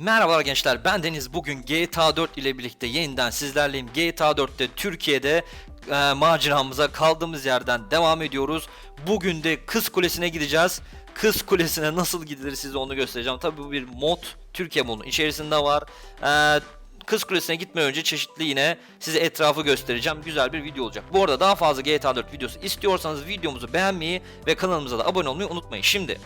Merhabalar gençler ben Deniz bugün GTA 4 ile birlikte yeniden sizlerleyim GTA 4'te Türkiye'de e, maceramıza kaldığımız yerden devam ediyoruz Bugün de Kız Kulesi'ne gideceğiz Kız Kulesi'ne nasıl gidilir size onu göstereceğim Tabi bu bir mod Türkiye modu içerisinde var E, Kız Kulesi'ne gitmeden önce çeşitli yine size etrafı göstereceğim. Güzel bir video olacak. Bu arada daha fazla GTA 4 videosu istiyorsanız videomuzu beğenmeyi ve kanalımıza da abone olmayı unutmayın. Şimdi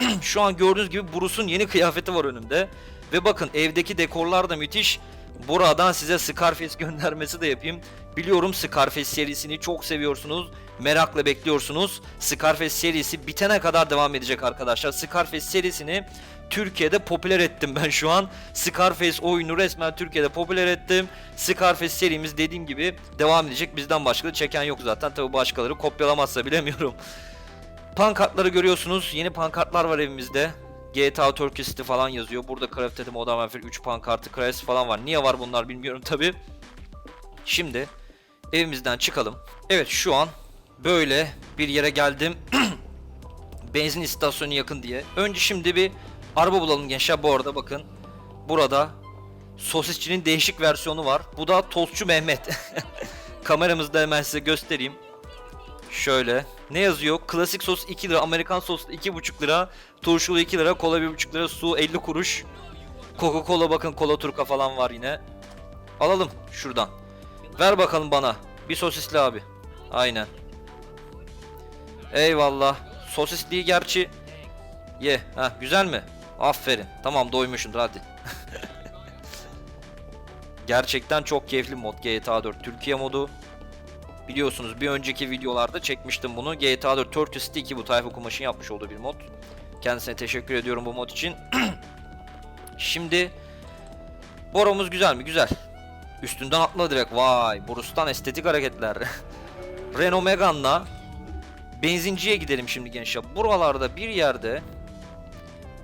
şu an gördüğünüz gibi Bruce'un yeni kıyafeti var önümde. Ve bakın evdeki dekorlar da müthiş. Buradan size Scarface göndermesi de yapayım. Biliyorum Scarface serisini çok seviyorsunuz. Merakla bekliyorsunuz. Scarface serisi bitene kadar devam edecek arkadaşlar. Scarface serisini Türkiye'de popüler ettim ben şu an. Scarface oyunu resmen Türkiye'de popüler ettim. Scarface serimiz dediğim gibi devam edecek. Bizden başka da çeken yok zaten. Tabi başkaları kopyalamazsa bilemiyorum. Pankartları görüyorsunuz. Yeni pankartlar var evimizde. GTA Turkey City falan yazıyor. Burada of Duty Modern Warfare 3 pankartı, Crysis falan var. Niye var bunlar bilmiyorum tabi. Şimdi evimizden çıkalım. Evet şu an böyle bir yere geldim. Benzin istasyonu yakın diye. Önce şimdi bir araba bulalım gençler. Bu arada bakın. Burada sosisçinin değişik versiyonu var. Bu da Tostçu Mehmet. Kameramızda hemen size göstereyim. Şöyle. Ne yazıyor? Klasik sos 2 lira, Amerikan sos 2,5 lira, turşulu 2 lira, kola 1,5 lira, su 50 kuruş. Coca-Cola bakın kola turka falan var yine. Alalım şuradan. Ver bakalım bana. Bir sosisli abi. Aynen. Eyvallah. Sosisliği gerçi ye. Ha güzel mi? Aferin. Tamam doymuşsundur hadi. Gerçekten çok keyifli mod GTA 4 Türkiye modu. Biliyorsunuz bir önceki videolarda çekmiştim bunu. GTA 4 Turkey City 2 bu Tayfun Kumaş'ın yapmış olduğu bir mod. Kendisine teşekkür ediyorum bu mod için. Şimdi Boromuz güzel mi? Güzel. Üstünden atla direkt. Vay. Borus'tan estetik hareketler. Renault Megane'la benzinciye gidelim şimdi gençler. Buralarda bir yerde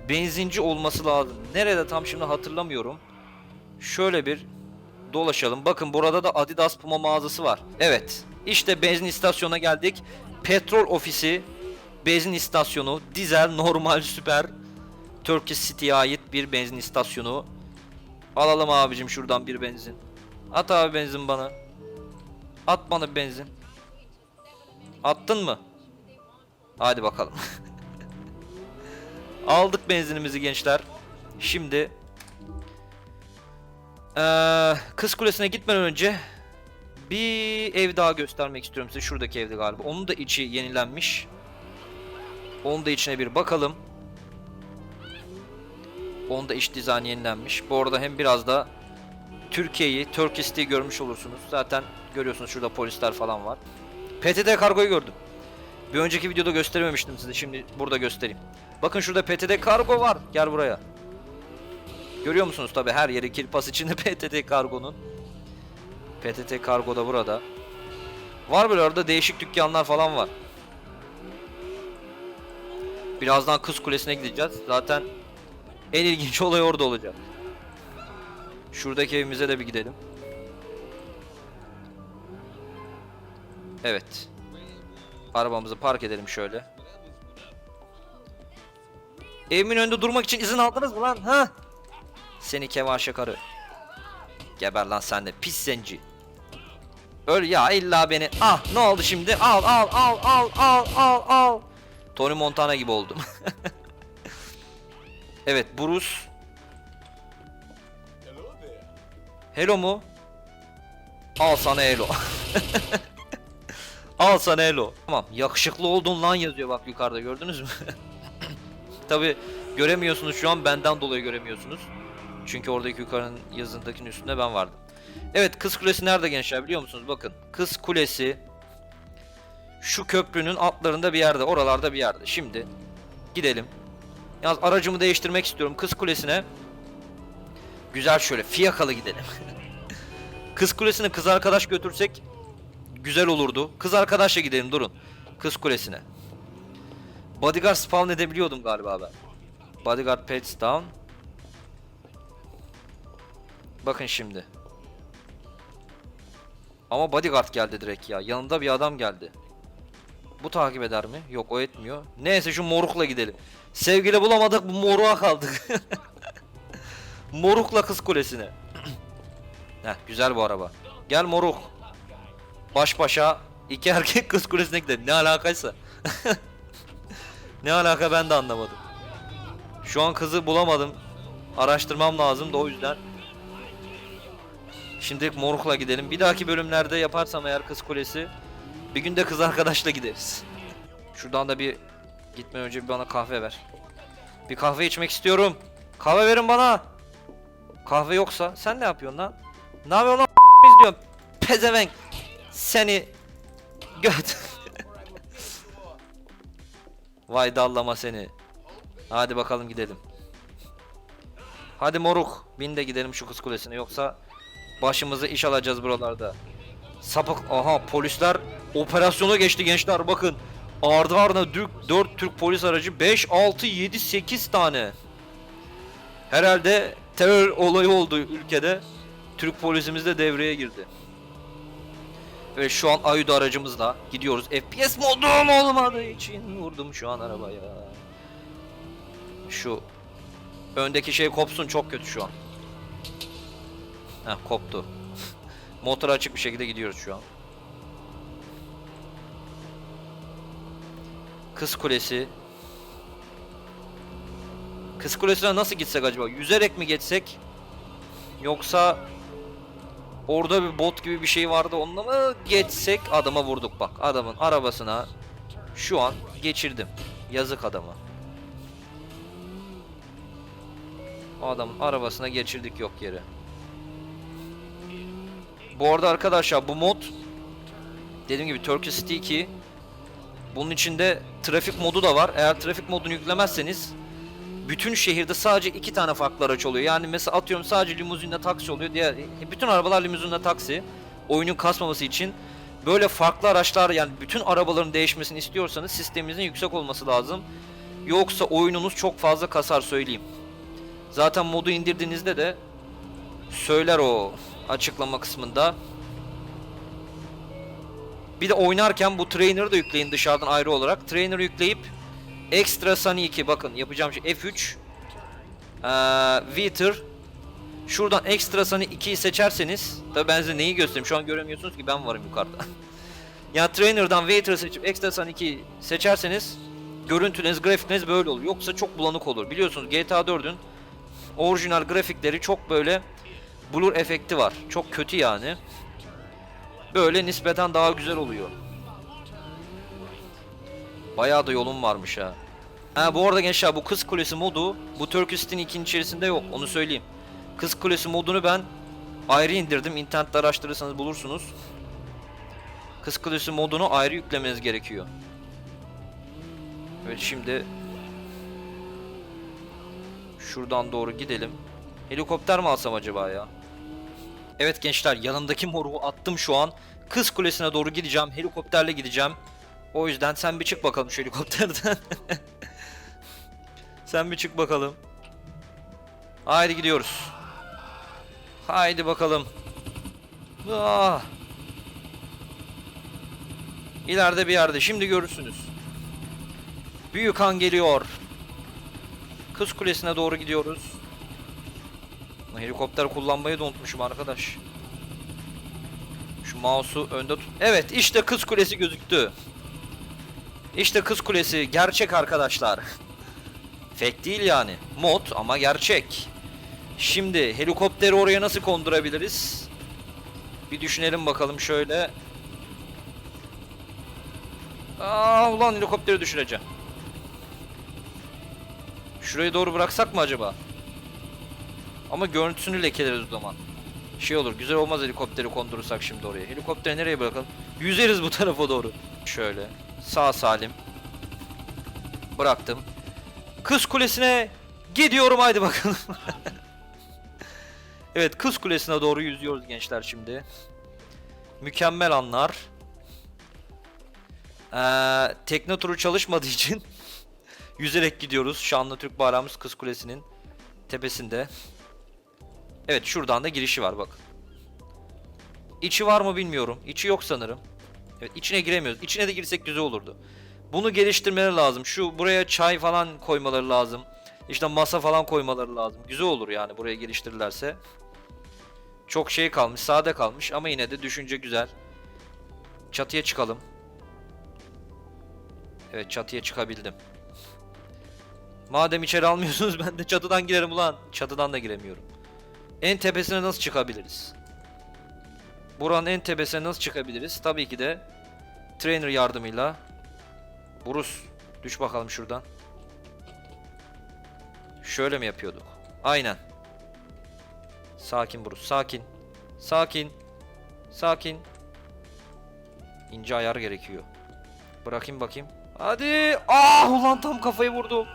benzinci olması lazım. Nerede tam şimdi hatırlamıyorum. Şöyle bir dolaşalım. Bakın burada da Adidas Puma mağazası var. Evet. İşte benzin istasyonuna geldik. Petrol ofisi, benzin istasyonu, dizel, normal, süper. Turkish City'ye ait bir benzin istasyonu. Alalım abicim şuradan bir benzin. At abi benzin bana. At bana benzin. Attın mı? Hadi bakalım. Aldık benzinimizi gençler. Şimdi ee, Kız Kulesi'ne gitmeden önce bir ev daha göstermek istiyorum size. Şuradaki evde galiba. Onun da içi yenilenmiş. Onun da içine bir bakalım. Onun da iç dizaynı yenilenmiş. Bu arada hem biraz da Türkiye'yi, Turkey City'yi görmüş olursunuz. Zaten görüyorsunuz şurada polisler falan var. PTT kargoyu gördüm. Bir önceki videoda gösterememiştim size. Şimdi burada göstereyim. Bakın şurada PTT kargo var. Gel buraya. Görüyor musunuz tabi her yeri kirpas içinde PTT kargonun. PTT kargo da burada. Var böyle orada değişik dükkanlar falan var. Birazdan Kız Kulesi'ne gideceğiz. Zaten en ilginç olay orada olacak. Şuradaki evimize de bir gidelim. Evet. Arabamızı park edelim şöyle. Evimin önünde durmak için izin aldınız mı lan? Ha? Seni kevaşe karı. Geber lan sen de pis zenci. Öl ya illa beni. Ah ne oldu şimdi? Al al al al al al al. Tony Montana gibi oldum. evet Bruce. Hello mu? Al sana hello. Al sana hello. Tamam yakışıklı oldun lan yazıyor bak yukarıda gördünüz mü? Tabi göremiyorsunuz şu an benden dolayı göremiyorsunuz. Çünkü oradaki yukarının yazındakinin üstünde ben vardım. Evet Kız Kulesi nerede gençler biliyor musunuz? Bakın Kız Kulesi şu köprünün altlarında bir yerde, oralarda bir yerde. Şimdi gidelim. Yalnız aracımı değiştirmek istiyorum. Kız Kulesi'ne güzel şöyle fiyakalı gidelim. Kız Kulesi'ne kız arkadaş götürsek güzel olurdu. Kız arkadaşla gidelim durun. Kız Kulesi'ne. Bodyguard spawn edebiliyordum galiba ben. Bodyguard pets down. Bakın şimdi. Ama bodyguard geldi direkt ya. Yanında bir adam geldi. Bu takip eder mi? Yok o etmiyor. Neyse şu morukla gidelim. Sevgili bulamadık bu moruğa kaldık. Moruk'la Kız Kulesi'ne. Heh, güzel bu araba. Gel Moruk. Baş başa iki erkek Kız Kulesi'ne gidelim. Ne alakaysa. ne alaka ben de anlamadım. Şu an kızı bulamadım. Araştırmam lazım da o yüzden. Şimdi Moruk'la gidelim. Bir dahaki bölümlerde yaparsam eğer Kız Kulesi bir gün de kız arkadaşla gideriz. Şuradan da bir gitmeden önce bir bana kahve ver. Bir kahve içmek istiyorum. Kahve verin bana. Kahve yoksa sen ne yapıyorsun lan? Ne yapıyorsun lan izliyorum. Pezevenk. Seni göt. Vay dallama seni. Hadi bakalım gidelim. Hadi moruk. Bin de gidelim şu kız kulesine yoksa başımıza iş alacağız buralarda. Sapık. Aha polisler operasyona geçti gençler bakın. Ardı ardına 4 Türk polis aracı 5, 6, 7, 8 tane. Herhalde terör olayı oldu ülkede. Türk polisimiz de devreye girdi. Ve şu an Ayuda aracımızla gidiyoruz. FPS modum olmadığı için vurdum şu an arabaya. Şu öndeki şey kopsun çok kötü şu an. Heh koptu. Motor açık bir şekilde gidiyoruz şu an. Kız Kulesi. Kız Kulesi'ne nasıl gitsek acaba? Yüzerek mi geçsek? Yoksa orada bir bot gibi bir şey vardı onunla mı geçsek? Adama vurduk bak. Adamın arabasına şu an geçirdim. Yazık adama. O adamın arabasına geçirdik yok yere. Bu arada arkadaşlar bu mod dediğim gibi Turkish City 2 bunun içinde trafik modu da var. Eğer trafik modunu yüklemezseniz bütün şehirde sadece iki tane farklı araç oluyor. Yani mesela atıyorum sadece limuzinle taksi oluyor. Diğer bütün arabalar limuzinle taksi. Oyunun kasmaması için böyle farklı araçlar yani bütün arabaların değişmesini istiyorsanız sisteminizin yüksek olması lazım. Yoksa oyununuz çok fazla kasar söyleyeyim. Zaten modu indirdiğinizde de söyler o açıklama kısmında. Bir de oynarken bu trainer'ı da yükleyin dışarıdan ayrı olarak. Trainer yükleyip Extra Sunny 2 bakın yapacağım şey F3 ee, Wither Şuradan Extra Sunny 2'yi seçerseniz Tabi ben size neyi göstereyim? Şu an göremiyorsunuz ki ben varım yukarıda. Yani Trainer'dan Wither seçip Extra Sunny 2'yi seçerseniz Görüntünüz, grafikleriniz böyle olur. Yoksa çok bulanık olur. Biliyorsunuz GTA 4'ün Orijinal grafikleri çok böyle Blur efekti var Çok kötü yani Böyle nispeten daha güzel oluyor Bayağı da yolun varmış ha. Ha bu arada gençler bu Kız Kulesi modu bu Turkish City'nin ikinci içerisinde yok onu söyleyeyim. Kız Kulesi modunu ben ayrı indirdim. İnternette araştırırsanız bulursunuz. Kız Kulesi modunu ayrı yüklemeniz gerekiyor. Evet şimdi şuradan doğru gidelim. Helikopter mi alsam acaba ya? Evet gençler yanındaki moruğu attım şu an. Kız Kulesi'ne doğru gideceğim. Helikopterle gideceğim. O yüzden sen bir çık bakalım şu helikopterden. sen bir çık bakalım. Haydi gidiyoruz. Haydi bakalım. Ah. İleride bir yerde şimdi görürsünüz. Büyük han geliyor. Kız Kulesi'ne doğru gidiyoruz. Helikopter kullanmayı da unutmuşum arkadaş. Şu mouse'u önde tut. Evet işte Kız Kulesi gözüktü. İşte Kız Kulesi gerçek arkadaşlar. Fake değil yani. Mod ama gerçek. Şimdi helikopteri oraya nasıl kondurabiliriz? Bir düşünelim bakalım şöyle. Aa ulan helikopteri düşüreceğim. Şuraya doğru bıraksak mı acaba? Ama görüntüsünü lekeleriz o zaman. Şey olur güzel olmaz helikopteri kondurursak şimdi oraya. Helikopteri nereye bırakalım? Yüzeriz bu tarafa doğru. Şöyle. Sağ salim. Bıraktım. Kız Kulesi'ne gidiyorum haydi bakalım. evet Kız Kulesi'ne doğru yüzüyoruz gençler şimdi. Mükemmel anlar. Ee, tekne turu çalışmadığı için yüzerek gidiyoruz. Şanlı Türk bayrağımız Kız Kulesi'nin tepesinde. Evet şuradan da girişi var bak. İçi var mı bilmiyorum. İçi yok sanırım. Evet içine giremiyoruz. İçine de girsek güzel olurdu. Bunu geliştirmeleri lazım. Şu buraya çay falan koymaları lazım. işte masa falan koymaları lazım. Güzel olur yani buraya geliştirirlerse. Çok şey kalmış, sade kalmış ama yine de düşünce güzel. Çatıya çıkalım. Evet çatıya çıkabildim. Madem içeri almıyorsunuz ben de çatıdan girerim ulan. Çatıdan da giremiyorum. En tepesine nasıl çıkabiliriz? Buranın en tepesine nasıl çıkabiliriz? Tabii ki de trainer yardımıyla. Bruce düş bakalım şuradan. Şöyle mi yapıyorduk? Aynen. Sakin Bruce, sakin. Sakin. Sakin. İnce ayar gerekiyor. Bırakayım bakayım. Hadi. Ah ulan tam kafayı vurdum.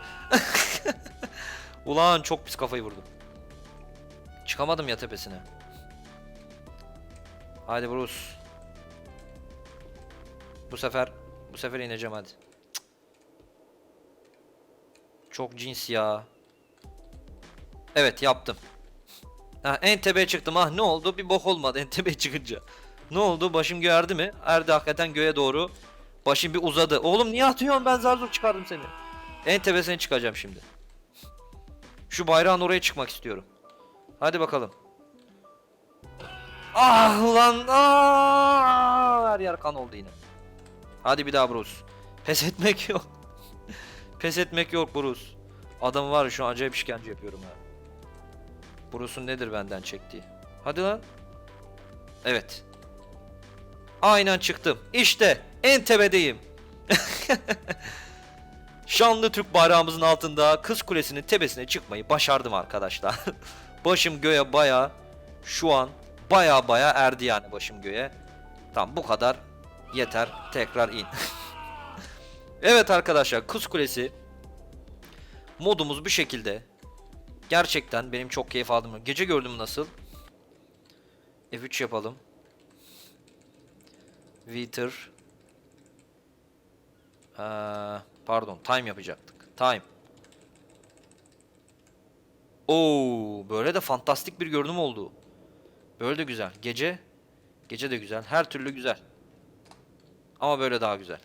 ulan çok pis kafayı vurdum. Çıkamadım ya tepesine. Hadi Bruce. Bu sefer bu sefer ineceğim hadi. Çok cins ya. Evet yaptım. Ha, en tepeye çıktım. Ah ne oldu? Bir bok olmadı en tepeye çıkınca. Ne oldu? Başım göğe erdi mi? Erdi hakikaten göğe doğru. Başım bir uzadı. Oğlum niye atıyorsun? Ben zar zor çıkardım seni. En tepesine çıkacağım şimdi. Şu bayrağın oraya çıkmak istiyorum. Hadi bakalım. Ah ulan ah! Her yer kan oldu yine. Hadi bir daha Bruce. Pes etmek yok. Pes etmek yok Bruce. Adam var şu an acayip işkence yapıyorum ha. Bruce'un nedir benden çektiği? Hadi lan. Evet. Aynen çıktım. İşte en tepedeyim. Şanlı Türk bayrağımızın altında Kız Kulesi'nin tepesine çıkmayı başardım arkadaşlar. başım göğe baya şu an baya baya erdi yani başım göğe. Tamam bu kadar yeter. Tekrar in. evet arkadaşlar Kız Kulesi modumuz bu şekilde. Gerçekten benim çok keyif aldım. Gece gördüm nasıl? F3 yapalım. Wither. Ee, pardon, time yapacaktık. Time. Oo, böyle de fantastik bir görünüm oldu. Böyle de güzel. Gece. Gece de güzel. Her türlü güzel. Ama böyle daha güzel.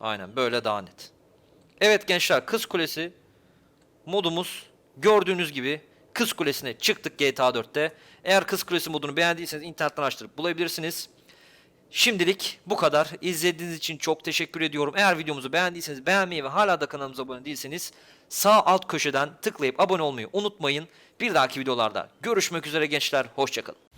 Aynen böyle daha net. Evet gençler Kız Kulesi modumuz gördüğünüz gibi Kız Kulesi'ne çıktık GTA 4'te. Eğer Kız Kulesi modunu beğendiyseniz internetten açtırıp bulabilirsiniz. Şimdilik bu kadar. İzlediğiniz için çok teşekkür ediyorum. Eğer videomuzu beğendiyseniz beğenmeyi ve hala da kanalımıza abone değilseniz sağ alt köşeden tıklayıp abone olmayı unutmayın. Bir dahaki videolarda görüşmek üzere gençler. Hoşçakalın.